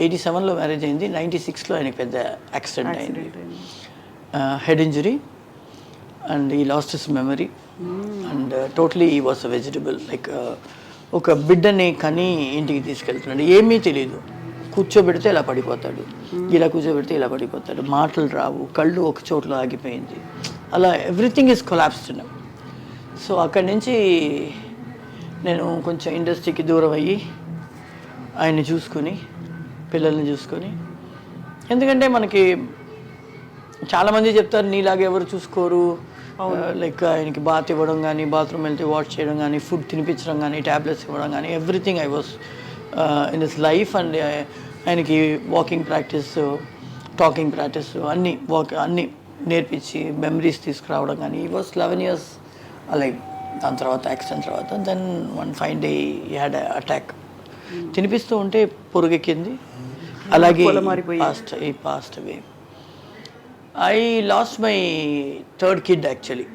Eighty సెవెన్లో marriage అయింది. Ninety సిక్స్లో ఆయనకి పెద్ద యాక్సిడెంట్ అయింది. Head injury and he lost his memory. And totally he was a vegetable. Like uh, ఒక బిడ్డని కని ఇంటికి తీసుకెళ్తున్నాడు. ఏమీ తెలియదు కూర్చోబెడితే ఇలా పడిపోతాడు. ఇలా కూర్చోబెడితే ఇలా పడిపోతాడు. మాటలు రావు. కళ్ళు ఒక చోట్ల ఆగిపోయింది. అలా ఎవ్రీథింగ్ ఇస్ కొలాప్స్డ్ సో అక్కడి నుంచి నేను కొంచెం ఇండస్ట్రీకి దూరం అయ్యి ఆయన్ని చూసుకుని పిల్లల్ని చూసుకొని. ఎందుకంటే మనకి చాలామంది చెప్తారు నీలాగా ఎవరు చూసుకోరు. లైక్ ఆయనకి బాత్ ఇవ్వడం కానీ బాత్రూమ్ వెళ్తే వాష్ చేయడం కానీ ఫుడ్ తినిపించడం కానీ ట్యాబ్లెట్స్ ఇవ్వడం కానీ everything I was in this life and ఆయనకి వాకింగ్ ప్రాక్టీస్ టాకింగ్ ప్రాక్టీస్ అన్నీ వాక్ అన్నీ నేర్పించి మెమరీస్ తీసుకురావడం కానీ ఈ వాస్ లెవెన్ ఇయర్స్ లైక్ దాని తర్వాత యాక్సిడెంట్ తర్వాత then one five day had attack తినిపిస్తూ ఉంటే పొరుగెక్కింది. అలాగే. Passed he passed away I lost my third kid actually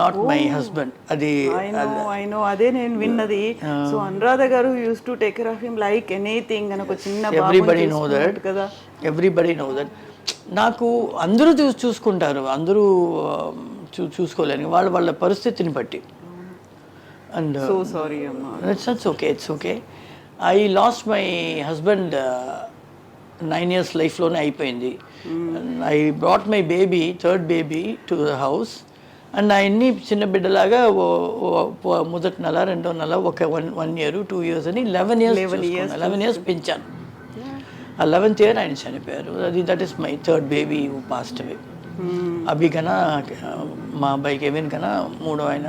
not my husband. అది ఐ నో అదే నేను విన్నది. So Anuradha garu used to take care of him like anything అని ఒక చిన్న ఎవ్రీబడి నో దట్ కదా. ఎవ్రీబడి నో దట్ నాకు అందరూ చూసి చూసుకుంటారు. అందరూ చూ చూసుకోలేరు వాళ్ళ వాళ్ళ పరిస్థితిని బట్టి. అండ్ సో సారీ అమ్మా. It's okay it's okay I lost my husband nine years లైఫ్లోనే అయిపోయింది. I brought my baby third baby to the house and ఆయన్ని చిన్న బిడ్డలాగా మొదటి నెల రెండో నెల ఒక one one year two years అని లెవెన్ ఇయర్స్ లెవెన్ ఇయర్స్ పెంచాను. ఆ లెవెన్త్ ఇయర్ ఆయన చనిపోయారు. అది that is my third baby passed away Abhi కన్నా మా అబ్బాయి కెవిన్ కన్నా మూడో ఆయన.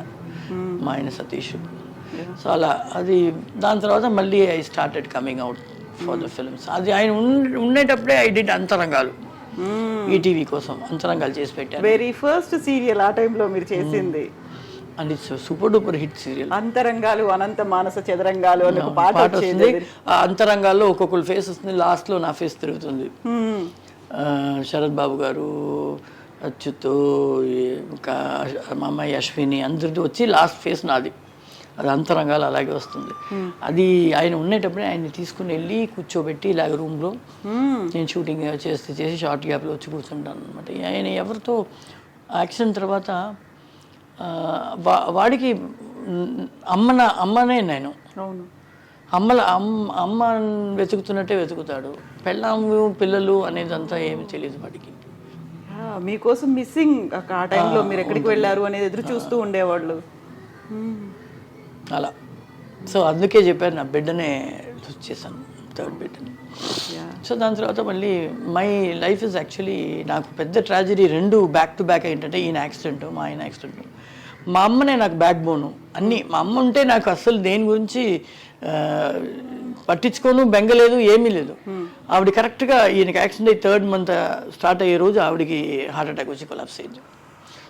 మా ఆయన సతీష్. సో అలా అది దాని తర్వాత మళ్ళీ I started coming out for the films అది ఆయన ఉండేటప్పుడే ఐ డిడ్ అంతరంగాలు. ఈటీవీ కోసం అంతరంగాలు చేసి పెట్టాను. వెరీ ఫస్ట్ సీరియల్ ఆ టైంలో మీరు చేసింది? And it's super duper hit serial Antarangalu అనంత మానస చదరంగాలు అని ఒక పాట వచ్చేది. అంతరంగాల్లో ఒక్కొక్కరు ఫేస్ వస్తుంది. లాస్ట్లో నా ఫేస్ తిరుగుతుంది. Hmm. శరత్ బాబు గారు అచ్యుత్ మా అమ్మాయి అశ్విని అందరిది వచ్చి లాస్ట్ ఫేస్ నాది. అది అంతరంగాలు అలాగే వస్తుంది. అది ఆయన ఉండేటప్పుడే ఆయన్ని తీసుకుని వెళ్ళి కూర్చోబెట్టి ఇలాగ రూమ్లో నేను షూటింగ్ చేస్తే చేసి షార్ట్ గ్యాప్లో వచ్చి కూర్చుంటాను అనమాట ఆయన ఎవరితో యాక్సిడెంట్ తర్వాత వాడికి అమ్మన అమ్మనే నేను. అవును. అమ్మల అమ్మ అమ్మ వెతుకుతున్నట్టే వెతుకుతాడు. పెళ్ళాము పిల్లలు అనేదంతా ఏమి తెలియదు వాడికి. మీకోసం మిస్సింగ్. ఆ టైంలో మీరు ఎక్కడికి వెళ్ళారు అనేది ఎదురు చూస్తూ ఉండేవాళ్ళు. అలా. సో అందుకే చెప్పాను నా బిడ్డనే లూజ్ చేశాను థర్డ్ బిడ్డని. సో దాని తర్వాత మళ్ళీ మై లైఫ్ ఇస్ యాక్చువల్లీ నాకు పెద్ద ట్రాజడీ రెండు బ్యాక్ టు బ్యాక్ ఏంటంటే ఈయన యాక్సిడెంట్ మా ఆయన యాక్సిడెంట్ మా అమ్మనే నాకు బ్యాక్ బోను అన్నీ మా అమ్మ ఉంటే నాకు అస్సలు దేని గురించి పట్టించుకోను బెంగలేదు ఏమీ లేదు. ఆవిడ కరెక్ట్గా ఈయనకి యాక్సిడెంట్ అయ్యి థర్డ్ మంత్ స్టార్ట్ అయ్యే రోజు ఆవిడకి హార్ట్ అటాక్ వచ్చి కొలాప్స్ అయింది.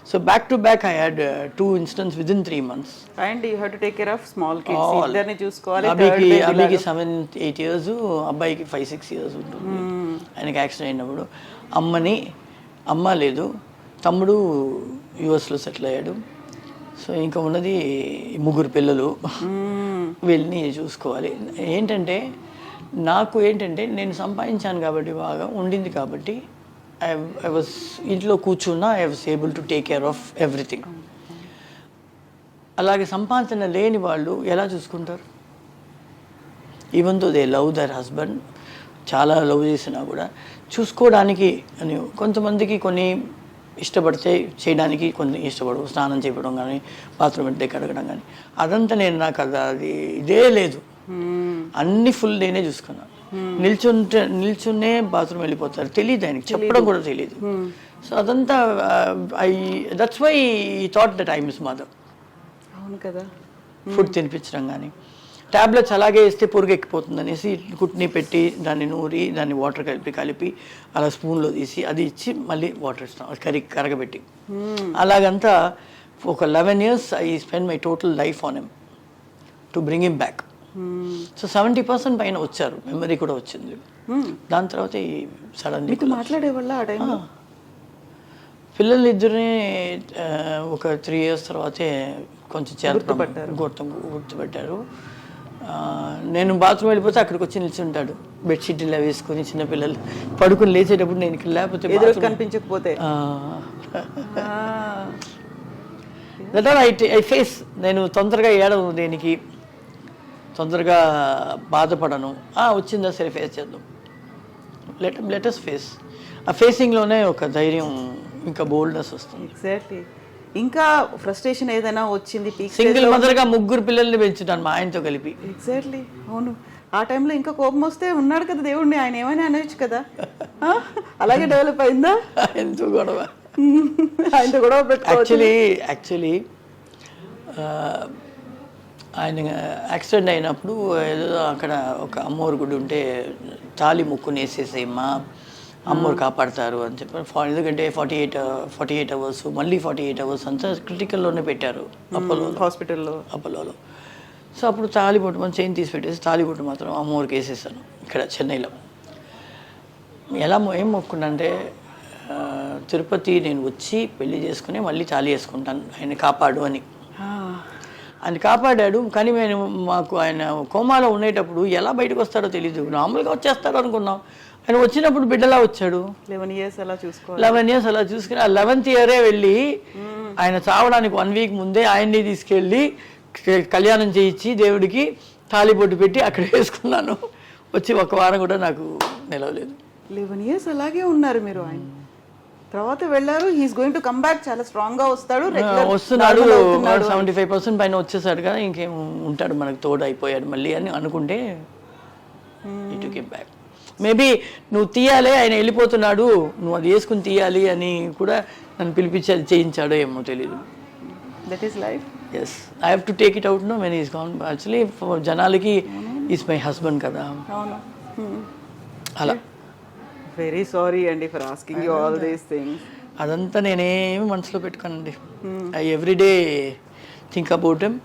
So back to back I had two instance with in three months and you have to take care of small kids All. ఇద్దరిని చూసుకోవాలి అభికి అభికి సెవెన్ ఎయిట్ ఇయర్స్ అబ్బాయికి ఫైవ్ సిక్స్ ఇయర్స్ ఉంటుంది. ఆయనకి accident అయినప్పుడు. అమ్మని అమ్మ లేదు. తమ్ముడు యుఎస్లో సెటిల్ అయ్యాడు. సో ఇంకా ఉన్నది ముగ్గురు పిల్లలు. వీళ్ళని చూసుకోవాలి. ఏంటంటే నాకు ఏంటంటే నేను సంపాదించాను కాబట్టి బాగా ఉండింది కాబట్టి ఐ వాస్ ఇంట్లో కూర్చున్నా I was able to take care of everything అలాగే సంపాదన లేని వాళ్ళు ఎలా చూసుకుంటారు? Even though they love their husband చాలా లవ్ చేసినా కూడా చూసుకోవడానికి అని కొంతమందికి కొన్ని ఇష్టపడితే చేయడానికి కొన్ని ఇష్టపడవు. స్నానం చేయడం కానీ బాత్రూమ్ అంటే కడగడం కానీ. అదంతా నేను నాకు అది అది ఇదే లేదు. అన్ని ఫుల్ నేనే చూసుకున్నాను నిల్చుంటే నిల్చునే బాత్రూమ్ వెళ్ళిపోతారు. తెలియదు ఆయనకి. చెప్పడం కూడా తెలియదు సో అదంతా I that's why thought that I miss mother అవును కదా. ఫుడ్ తినిపించడం కానీ టాబ్లెట్స్ అలాగే ఇస్తే పురుగు ఎక్కిపోతుంది అనేసి కుట్ని పెట్టి దాన్ని నూరి దాన్ని వాటర్ కలిపి కలిపి అలా స్పూన్లో తీసి అది ఇచ్చి మళ్ళీ వాటర్ ఇస్తాం. కరి కరగబెట్టి. అలాగంతా ఒక eleven years I spend my total life on him to bring him back so seventy percent పైన వచ్చారు. మెమరీ కూడా వచ్చింది. దాని తర్వాత ఈ సడన్లీ మీకు మాట్లాడేవాళ్ళ ఆ పిల్లలు ఇద్దరిని ఒక త్రీ ఇయర్స్ తర్వాతే కొంచెం చేత గుర్తుపట్టారు. గుర్తుపట్టారు నేను బాత్రూమ్ వెళ్ళిపోతే అక్కడికి వచ్చి నిల్చుంటాడు. బెడ్షీట్ ఇలా వేసుకొని చిన్నపిల్లలు పడుకొని లేచేటప్పుడు నేను ఇక్కడ లేకపోతే కనిపించకపోతే. That or I I face నేను తొందరగా ఏడను దేనికి. తొందరగా బాధపడను. ఆ, వచ్చిందా సరే ఫేస్ చేద్దాం. లెట్ లెటస్ ఫేస్ ఆ ఫేసింగ్లోనే ఒక ధైర్యం ఇంకా బోల్డ్నెస్ వస్తుంది. ఎగ్జాక్ట్లీ ఇంకా ఫ్రస్ట్రేషన్ ఏదైనా వచ్చింది సింగిల్ మదర్గా ముగ్గురు పిల్లల్ని పెంచుతాను మా ఆయనతో కలిపి. ఎగ్జాక్ట్లీ అవును. ఆ టైంలో ఇంకా కోపం వస్తే ఉన్నాడు కదా దేవుడిని ఆయన ఏమైనా అనొచ్చు కదా? అలాగే డెవలప్ అయిందా? ఎంతో గొడవ. ఆయనతో పెట్టుకోవచ్చు యాక్చువల్లీ యాక్చువల్లీ ఆయన యాక్సిడెంట్ అయినప్పుడు ఏదో అక్కడ ఒక అమ్మోరు గుడి ఉంటే తాలి ముక్కుని వేసేసేయమ్మా అమ్మోరు కాపాడతారు అని చెప్పి ఫా- ఎందుకంటే forty eight forty eight hours మళ్ళీ ఫార్టీ ఎయిట్ అవర్స్ అంతా క్రిటికల్లోనే పెట్టారు అప్పలో హాస్పిటల్లో. అపోలోలో. సో అప్పుడు తాలిబొట్టు మనం చైన్ తీసి పెట్టేసి తాలిబొట్టు మాత్రం అమ్మవారికి వేసేసాను ఇక్కడ చెన్నైలో. ఎలా ఏం మొక్కున్నానంటే ఆ, తిరుపతి నేను వచ్చి పెళ్ళి చేసుకుని మళ్ళీ తాళి వేసుకుంటాను ఆయన కాపాడు అని. ఆయన కాపాడాడు కానీ మేము మాకు ఆయన కోమాలో ఉండేటప్పుడు ఎలా బయటకు వస్తాడో తెలియదు నార్మల్గా వచ్చేస్తాడు అనుకున్నాం. ఆయన వచ్చినప్పుడు బిడ్డలా వచ్చాడు. లెవెన్ ఇయర్స్ అలా చూసుకోవాలి. లెవెన్ ఇయర్స్ అలా చూసుకుని ఆ లెవెన్త్ ఇయరే వెళ్ళి ఆయన చావడానికి వన్ వీక్ ముందే ఆయన్ని తీసుకెళ్ళి కళ్యాణం చేయించి దేవుడికి తాళిబొట్టు పెట్టి అక్కడ వేసుకున్నాను. వచ్చి ఒక వారం కూడా నాకు నిలవలేదు. లెవెన్ ఇయర్స్ అలాగే ఉన్నారు మీరు ఆయన. తర్వాత వెళ్ళారు. He's going to come back చాలా స్ట్రాంగ్గా వస్తాడు. వస్తున్నాడు. సెవెంటీ ఫైవ్ పర్సెంట్ పైన వచ్చేసాడు కదా ఇంకేం ఉంటాడు మనకు తోడు అయిపోయాడు మళ్ళీ అని అనుకుంటే ఇటు కెమ్ బ్యాక్ మేబీ నువ్వు తీయాలి ఆయన వెళ్ళిపోతున్నాడు. నువ్వు అది వేసుకుని తీయాలి అని కూడా నన్ను పిలిపించి అది చేయించాడో ఏమో తెలియదు that is life as I have to take it out no when is gone actually జనాలకి ఈస్ మై హస్బెండ్ కదా. అవును. అలా. వెరీ సారీ అండి for asking you all these things అదంతా నేనేమి మనసులో పెట్టుకోనండి. I everyday think about him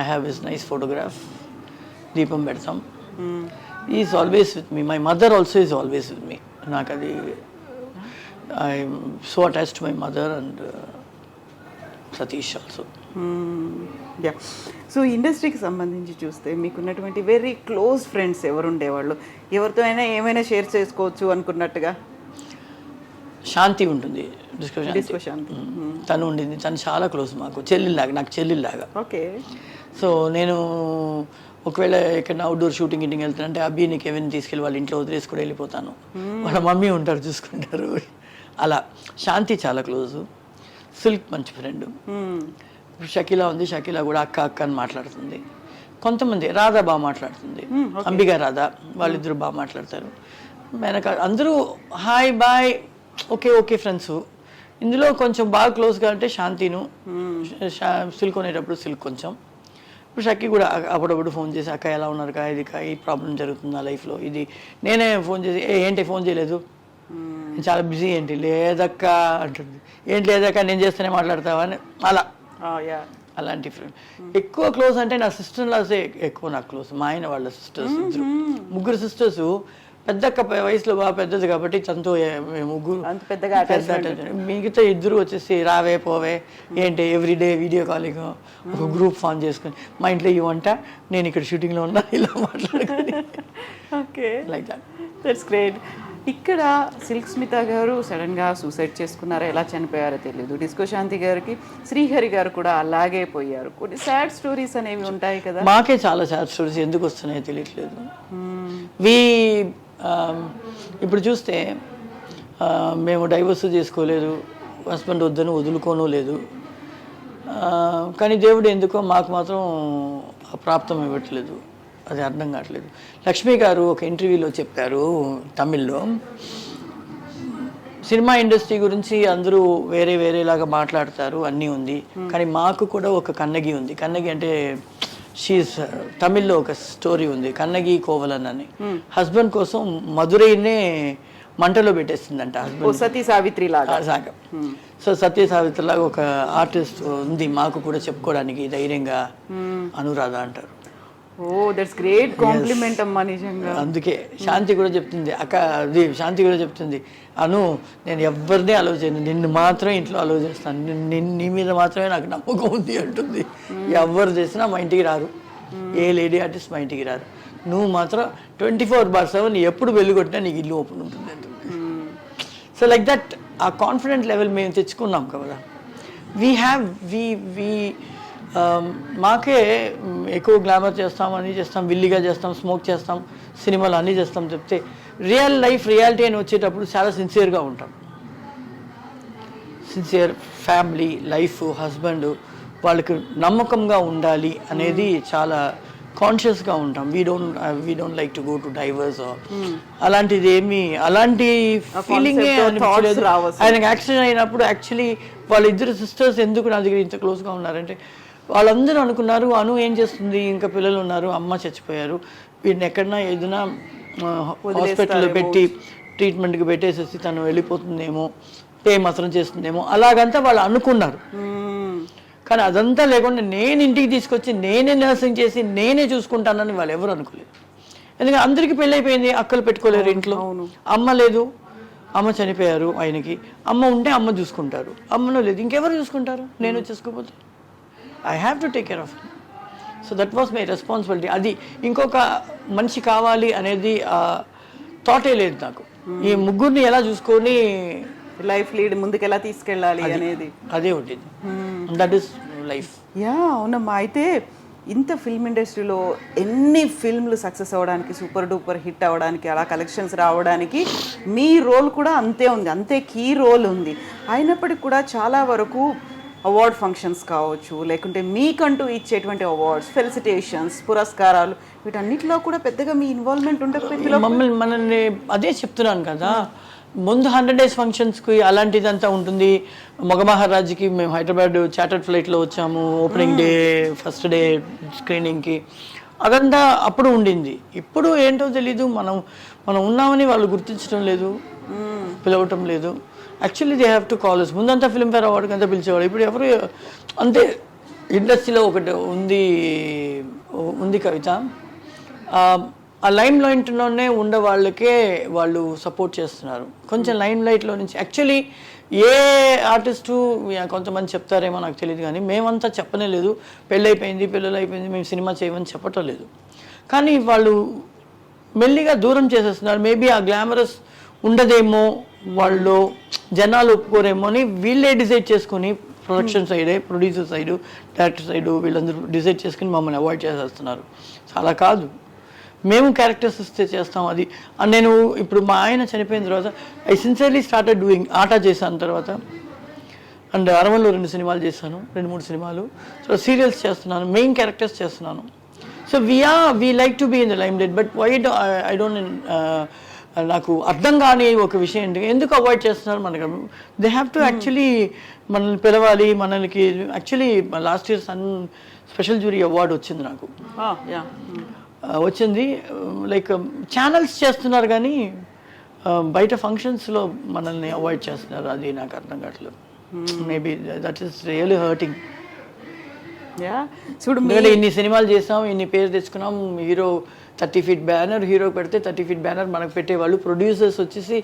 I have his nice photograph దీపం పెడతాం. Is always with me my mother also is always with me నాకు అది I so attach to my mother and Satish also ya so ఇండస్ట్రీకి సంబంధించి చూస్తే మీకున్నటువంటి very close friends ఎవరు ఉండేవాళ్ళు ఎవరితో అయినా ఏమైనా షేర్ చేసుకోవచ్చు అనుకున్నట్టుగా? శాంతి ఉంటుంది. డిస్కో శాంతి తను ఉండింది. తను చాలా క్లోజ్ మాకు. చెల్లిలాగా నాకు చెల్లిలాగా ఓకే సో నేను ఒకవేళ ఎక్కడ అవుట్డోర్ షూటింగ్ గిటింగ్ వెళ్తానంటే అబ్బి నీకు ఏమైనా తీసుకెళ్ళి వాళ్ళ ఇంట్లో వదిలేసి కూడా వెళ్ళిపోతాను. వాళ్ళ మమ్మీ ఉంటారు చూసుకుంటారు. అలా. శాంతి చాలా క్లోజు సిల్క్ మంచి ఫ్రెండ్ షకీలా ఉంది షకీలా కూడా అక్క అక్క అని మాట్లాడుతుంది. కొంతమంది రాధా బాగా మాట్లాడుతుంది. అంబిక రాధా వాళ్ళిద్దరు బాగా మాట్లాడతారు. వెనక అందరూ hi bye okay okay friends. ఇందులో కొంచెం బాగా క్లోజ్గా అంటే శాంతిను సిల్క్ కొనేటప్పుడు సిల్క్ కొంచెం. ఇప్పుడు షక్కి కూడా అప్పుడప్పుడు ఫోన్ చేసి అక్క ఎలా ఉన్నారు కా ఇది కా ఈ ప్రాబ్లం జరుగుతుంది నా లైఫ్లో? ఇది నేనే ఫోన్ చేసి ఏంటి ఫోన్ చేయలేదు? చాలా బిజీ ఏంటి? లేదక్క అంటుంది. ఏంటి లేదక్క? నేను చేస్తేనే మాట్లాడతావా? అని అలా. అలాంటి ఫ్రెండ్ ఎక్కువ క్లోజ్ అంటే నా సిస్టర్ లాసే ఎక్కువ నాకు క్లోజ్ మా ఆయన వాళ్ళ సిస్టర్స్ ఇద్దరు. ముగ్గురు సిస్టర్స్ పెద్దక్క ప- వయసులో బాగా పెద్దది కాబట్టి మేము ముగ్గురు అంత పెద్దగా పెద్ద. మిగతా ఇద్దరు వచ్చేసి రావే పోవే ఏంటి ఎవ్రీడే వీడియో కాలింగ్ ఒక గ్రూప్ ఫామ్ చేసుకొని మా ఇంట్లో ఈ వంట నేను ఇక్కడ షూటింగ్లో ఉన్నా ఇలా మాట్లాడుకొని. Okay like that that's great ఇక్కడ సిల్క్ స్మిత గారు సడన్గా సూసైడ్ చేసుకున్నారో ఎలా చనిపోయారో తెలియదు డిస్కో శాంతి గారికి శ్రీహరి గారు కూడా అలాగే పోయారు. కొన్ని సాడ్ స్టోరీస్ అనేవి ఉంటాయి కదా. మాకే చాలా సాడ్ స్టోరీస్ ఎందుకు వస్తున్నాయో తెలియట్లేదు. వి ఇప్పుడు చూస్తే మేము డైవర్స్ చేసుకోలేదు హస్బెండ్ వద్దని వదులుకోను లేదు. కానీ దేవుడు ఎందుకో మాకు మాత్రం ప్రాప్తం ఇవ్వట్లేదు. అది అర్థం కావట్లేదు. లక్ష్మి గారు ఒక ఇంటర్వ్యూలో చెప్పారు తమిళ్ళో. సినిమా ఇండస్ట్రీ గురించి అందరూ వేరే వేరేలాగా మాట్లాడతారు అన్నీ ఉంది. కానీ మాకు కూడా ఒక కన్నగి ఉంది. కన్నగి అంటే షీస్ తమిళ్ళో ఒక స్టోరీ ఉంది. కన్నగి కోవలన్ అని. హస్బెండ్ కోసం మధురైనే మంటలో హస్బెండ్ సతీ సావిత్రి లాగా. సాగం సో సత్య సావిత్రిలాగా ఒక ఆర్టిస్ట్ ఉంది. మాకు కూడా చెప్పుకోవడానికి ధైర్యంగా అనురాధ అంటారు. ఓ దట్స్ గ్రేట్ కాంప్లిమెంట్ అమ్మా నిజంగా. అందుకే శాంతి కూడా చెప్తుంది. అక్క అది శాంతి కూడా చెప్తుంది. అను నేను ఎవరిని అలవ్ చేయను. నిన్ను మాత్రమే ఇంట్లో అలవ్ చేస్తాను. నిన్ను- నీ మీద మాత్రమే నాకు నమ్మకం ఉంది అంటుంది. ఎవరు చేసినా మా ఇంటికి రారు. ఏ లేడీ ఆర్టిస్ట్ మా ఇంటికి రారు. నువ్వు మాత్రం ట్వంటీ ఫోర్ బార్ సెవెన్ ఎప్పుడు వెళ్ళికొట్టినా నీకు ఇల్లు ఓపెన్ ఉంటుంది అంటుంది. సో లైక్ దట్ ఆ కాన్ఫిడెంట్ లెవెల్ మేము తెచ్చుకున్నాం కదా. వీ హ్యావ్ వీ వీ మాకే మ్, ఎక్కువ గ్లామర్ చేస్తాం అన్నీ చేస్తాం విల్లిగా చేస్తాం స్మోక్ చేస్తాం సినిమాలు అన్నీ చేస్తాం చెప్తే రియల్ లైఫ్ రియాలిటీ అని వచ్చేటప్పుడు చాలా సిన్సియర్గా ఉంటాం. సిన్సియర్ ఫ్యామిలీ లైఫ్ హస్బెండ్ వాళ్ళకి నమ్మకంగా ఉండాలి అనేది చాలా కాన్షియస్గా ఉంటాం. We don't we don't like to go to divorce అలాంటిది ఏమి అలాంటి ఫీలింగ్. ఆయనకు యాక్సిడెంట్ అయినప్పుడు యాక్చువల్లీ వాళ్ళిద్దరు సిస్టర్స్ ఎందుకు నా దగ్గర ఇంత క్లోజ్గా ఉన్నారంటే వాళ్ళందరూ అనుకున్నారు అను ఏం చేస్తుంది? ఇంకా పిల్లలు ఉన్నారు అమ్మ చచ్చిపోయారు. వీడిని ఎక్కడన్నా ఏదైనా హాస్పిటల్లో పెట్టి ట్రీట్మెంట్కి పెట్టేసేసి తను వెళ్ళిపోతుందేమో పే మాత్రం చేస్తుందేమో అలాగంతా వాళ్ళు అనుకున్నారు. కానీ అదంతా లేకుండా నేను ఇంటికి తీసుకొచ్చి నేనే నర్సింగ్ చేసి నేనే చూసుకుంటానని వాళ్ళు ఎవరు అనుకోలేదు. ఎందుకంటే అందరికీ పెళ్ళి అయిపోయింది అక్కలు పెట్టుకోలేరు ఇంట్లో. అమ్మ లేదు అమ్మ చనిపోయారు ఆయనకి. అమ్మ ఉంటే అమ్మ చూసుకుంటారు. అమ్మను లేదు ఇంకెవరు చూసుకుంటారు? నేను చూసుకోకపోతే. I have to take care of so that was my responsibility అది ఇంకొక మనిషి కావాలి అనేది థాటే లేదు నాకు. ఈ ముగ్గురిని ఎలా చూసుకొని లైఫ్ లీడ్ ముందుకు ఎలా తీసుకెళ్ళాలి అనేది. అదే ఉంటుంది. దట్ ఈస్ లైఫ్ యా అవునమ్మా. అయితే ఇంత ఫిల్మ్ ఇండస్ట్రీలో ఎన్ని ఫిల్మ్లు సక్సెస్ అవ్వడానికి సూపర్ డూపర్ హిట్ అవ్వడానికి అలా కలెక్షన్స్ రావడానికి మీ రోల్ కూడా అంతే ఉంది. అంతే కీ రోల్ ఉంది. అయినప్పటికీ కూడా చాలా వరకు అవార్డ్ ఫంక్షన్స్ కావచ్చు లేకుంటే మీకంటూ ఇచ్చేటువంటి అవార్డ్స్ ఫెలిసిటేషన్స్ పురస్కారాలు వీటన్నిటిలో కూడా పెద్దగా మీ ఇన్వాల్వ్మెంట్ ఉండకపోయింది మమ్మల్ని మనల్ని అదే చెప్తున్నాను కదా. ముందు హండ్రెడ్ డేస్ ఫంక్షన్స్కి అలాంటిదంతా ఉంటుంది. మగ మహారాజ్కి మేము హైదరాబాద్ చార్టర్డ్ ఫ్లైట్లో వచ్చాము ఓపెనింగ్ డే ఫస్ట్ డే స్క్రీనింగ్కి అదంతా అప్పుడు ఉండింది. ఇప్పుడు ఏంటో తెలీదు. మనం మనం ఉన్నామని వాళ్ళు గుర్తించడం లేదు. పిలవటం లేదు. Actually they have to college ముందంతా ఫిల్మ్ఫేర్ అవార్డుకి అంతా పిలిచేవాడు ఇప్పుడు ఎవరు అంతే ఇండస్ట్రీలో ఒకటి ఉంది ఉంది కవిత. ఆ, ఆ లైమ్ లైట్లోనే ఉండే వాళ్ళకే వాళ్ళు సపోర్ట్ చేస్తున్నారు. కొంచెం లైమ్ లైట్లో నుంచి. యాక్చువల్లీ ఏ ఆర్టిస్టు కొంతమంది చెప్తారేమో నాకు తెలియదు కానీ మేమంతా చెప్పనే లేదు. పెళ్ళైపోయింది పిల్లలు అయిపోయింది మేము సినిమా చేయమని చెప్పటం లేదు. కానీ వాళ్ళు మెల్లిగా దూరం చేసేస్తున్నారు. మేబీ ఆ గ్లామరస్ ఉండదేమో వాళ్ళు జనాలు ఒప్పుకోరేమో అని వీళ్ళే డిసైడ్ చేసుకుని ప్రొడక్షన్ సైడే ప్రొడ్యూసర్ సైడు డైరెక్టర్ సైడు వీళ్ళందరూ డిసైడ్ చేసుకుని మమ్మల్ని అవాయిడ్ చేసేస్తున్నారు. అలా కాదు. మేము క్యారెక్టర్స్ ఇస్తే చేస్తాం అది. నేను ఇప్పుడు మా ఆయన చనిపోయిన తర్వాత ఐ సిన్సియర్లీ స్టార్టెడ్ డూయింగ్ ఆటా చేశాను తర్వాత. అండ్ అరవన్లో రెండు సినిమాలు చేశాను రెండు మూడు సినిమాలు. సో సీరియల్స్ చేస్తున్నాను మెయిన్ క్యారెక్టర్స్ చేస్తున్నాను. So we're we like to be in the limelight but why I don't నాకు అర్థం కాని ఒక విషయం ఏంటి? ఎందుకు అవాయిడ్ చేస్తున్నారు మనకు? దే హ్యావ్ టు యాక్చువల్లీ మనల్ని పిలవాలి మనకి actually last year sun special jury award వచ్చింది నాకు. యా ఆ, వచ్చింది. లైక్ ఛానల్స్ చేస్తున్నారు కానీ బయట ఫంక్షన్స్లో మనల్ని అవాయిడ్ చేస్తున్నారు. అది నాకు అర్థం కావట్లేదు. Maybe that is really hurting ya చూడు ఇన్ని సినిమాలు చేసాం ఇన్ని పేరు తెచ్చుకున్నాం hero thirty feet banner hero పెడితే థర్టీ ఫీట్ బ్యానర్ మనకు పెట్టేవాళ్ళు. ప్రొడ్యూసర్స్ వచ్చేసి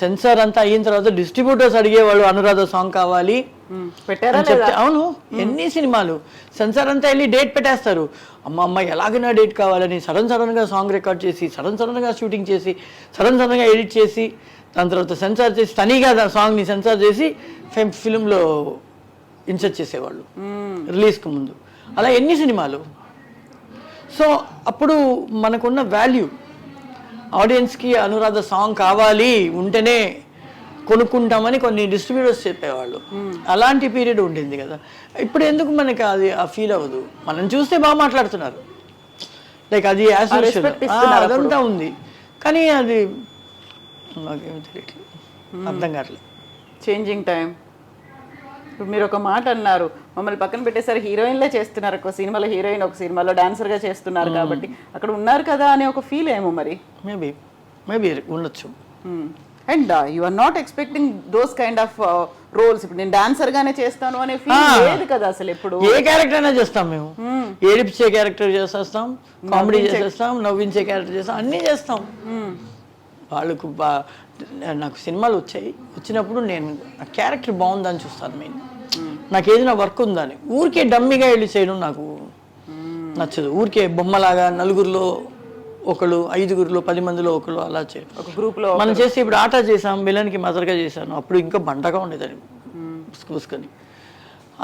సెన్సార్ అంతా అయిన తర్వాత డిస్ట్రిబ్యూటర్స్ అడిగేవాళ్ళు అనురాధ సాంగ్ కావాలి. పెట్టారా అవును ఎన్ని సినిమాలు. సెన్సార్ అంతా వెళ్ళి డేట్ పెట్టేస్తారు. అమ్మ అమ్మ ఎలాగైనా డేట్ కావాలని సడన్ సడన్గా సాంగ్ రికార్డ్ చేసి సడన్ సడన్గా షూటింగ్ చేసి సడన్ సడన్గా ఎడిట్ చేసి దాని తర్వాత సెన్సార్ చేసి తనీగా సాంగ్ని సెన్సార్ చేసి ఫిల్మ్లో ఇన్సర్ట్ చేసేవాళ్ళు. రిలీజ్కి ముందు. అలా ఎన్ని సినిమాలు? సో అప్పుడు మనకున్న వాల్యూ ఆడియన్స్కి అనురాధ సాంగ్ కావాలి ఉంటేనే కొనుక్కుంటామని కొన్ని డిస్ట్రిబ్యూటర్స్ చెప్పేవాళ్ళు. అలాంటి పీరియడ్ ఉండింది కదా. ఇప్పుడు ఎందుకు మనకి అది ఆ ఫీల్ అవ్వదు? మనం చూస్తే బాగా మాట్లాడుతున్నారు. లైక్ అది అదంతా ఉంది. కానీ అది తెలియట్లేదు అర్థం కావట్లేదు. చేంజింగ్ టైం ఇప్పుడు మీరు ఒక మాట అన్నారు మమ్మల్ని పక్కన పెట్టేసరి హీరోయిన్లే చేస్తున్నారు. ఒక సినిమాలో హీరోయిన్ ఒక సినిమాలో dancer గా చేస్తున్నారు కాబట్టి అక్కడ ఉన్నారు కదా అనే ఒక ఫీల్ ఏమో మరి. మేబీ మేబీ ఉండొచ్చు. And you are not expecting those kind of roles ఇప్పుడు నేను dancer గానే చేస్తాను అనే ఫీల్ Ah. లేదు కదా అసలు ఎప్పుడు. ఏ క్యారెక్టర్ అయినా చేస్తాం మేము. ఏడిపించే క్యారెక్టర్ చేసేస్తాం కామెడీ చేసేస్తాం నవ్వించే క్యారెక్టర్ చేస్తాం అన్నీ చేస్తాం. వాళ్ళకు బా నాకు సినిమాలు వచ్చాయి. వచ్చినప్పుడు నేను ఆ క్యారెక్టర్ బాగుందని చూస్తాను నేను నాకు ఏదైనా వర్క్ ఉందని. ఊరికే డమ్మీగా వెళ్ళి చేయడం నాకు నచ్చదు. ఊరికే బొమ్మలాగా నలుగురిలో ఒకళ్ళు ఐదుగురిలో పది మందిలో ఒకళ్ళు అలా చే ఒక గ్రూప్లో మనం చేసి ఇప్పుడు ఆట చేసాం విలన్కి మదర్గా చేశాను. అప్పుడు ఇంకా బండగా ఉండేదని పుసుకు పుసుకొని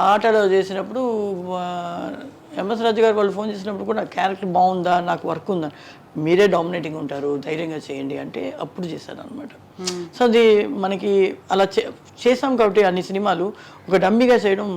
ఆటలో చేసినప్పుడు ఎంఎస్ రాజు గారు వాళ్ళు ఫోన్ చేసినప్పుడు కూడా క్యారెక్టర్ బాగుందా నాకు వర్క్ ఉందా మీరే డామినేటింగ్ ఉంటారు ధైర్యంగా చేయండి అంటే అప్పుడు చేశాను అనమాట సో అది మనకి అలా చే చేసాం కాబట్టి అన్ని సినిమాలు ఒక డమ్మిగా చేయడం